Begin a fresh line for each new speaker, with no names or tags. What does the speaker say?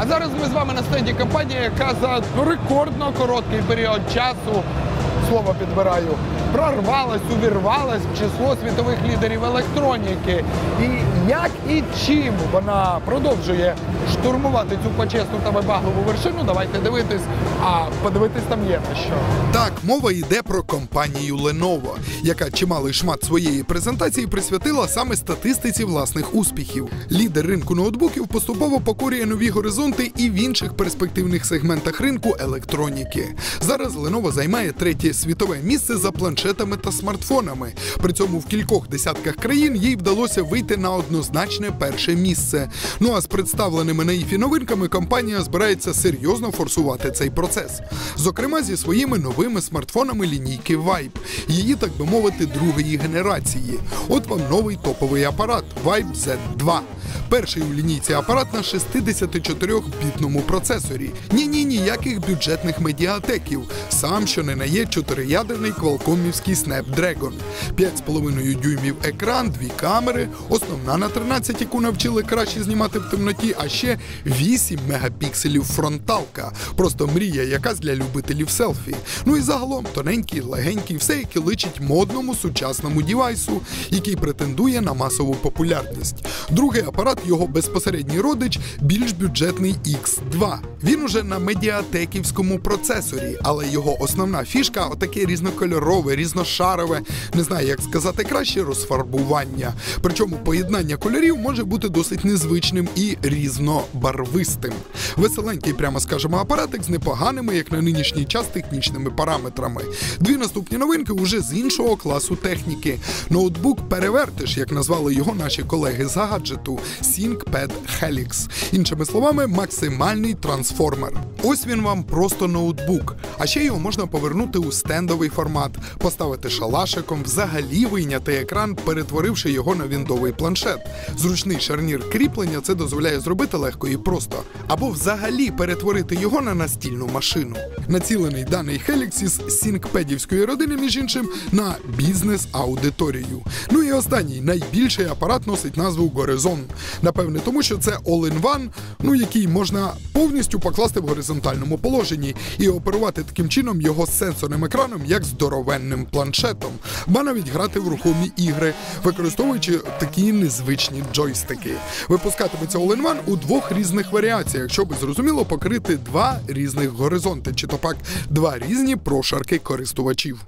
А зараз ми з вами на стенді компанії, яка за рекордно короткий період часу слово підбираю. Прорвалась, увірвалась в число світових лідерів електроніки. І як і чим вона продовжує штурмувати цю почесну та вибагливу вершину, давайте дивитись. А подивитись там є на що.
Так, мова йде про компанію Lenovo, яка чималий шмат своєї презентації присвятила саме статистиці власних успіхів. Лідер ринку ноутбуків поступово покорює нові горизонти і в інших перспективних сегментах ринку електроніки. Зараз Lenovo займає третє світове місце за планшетами та смартфонами. При цьому в кількох десятках країн їй вдалося вийти на однозначне перше місце. Ну а з представленими на іфі новинками компанія збирається серйозно форсувати цей процес. Зокрема, зі своїми новими смартфонами лінійки Vibe, її, так би мовити, другої генерації. От вам новий топовий апарат Vibe Z2. Перший у лінійці апарат на 64-бітному процесорі. Ні, ні, ніяких бюджетних медіатеків. Сам що не на є чотириядерний квалкомівський Snapdragon. 5,5 дюймів екран, дві камери, основна на 13, яку навчили краще знімати в темноті, а ще 8 мегапікселів фронталка. Просто мрія якась для любителів селфі. Ну і загалом тоненький, легенький, все яке личить модному сучасному дівайсу, який претендує на масову популярність. Другий апарат, його безпосередній родич, більш бюджетний X2. Він уже на медіатеківському процесорі, але його основна фішка отаке різнокольорове, різношарове, не знаю, як сказати краще, розфарбування. Причому поєднання кольорів може бути досить незвичним і різнобарвистим. Веселенький, прямо скажемо, апаратик з непоганими, як на нинішній час, технічними параметрами. Дві наступні новинки уже з іншого класу техніки. Ноутбук перевертиш, як назвали його наші колеги з гаджету ThinkPad Helix. Іншими словами, максимальний трансформер. Ось він вам просто ноутбук. А ще його можна повернути у стендовий формат, поставити шалашиком, взагалі вийняти екран, перетворивши його на віндовий планшет. Зручний шарнір кріплення це дозволяє зробити легко і просто. Або взагалі перетворити його на настільну машину. Націлений даний Helix із сінкпедівської родини, між іншим, на бізнес-аудиторію. Ну і останній найбільший апарат носить назву Горизон. Напевне, тому що це all-in-one, ну який можна повністю покласти в горизонтальному положенні і оперувати таким чином його сенсорним екраном як здоровенним планшетом, ба навіть грати в рухомі ігри, використовуючи такі незвичні джойстики. Випускатиметься all-in-one у двох різних варіаціях, щоб зрозуміло покрити два різних горизонти, чи то пак два різні прошарки користувачів.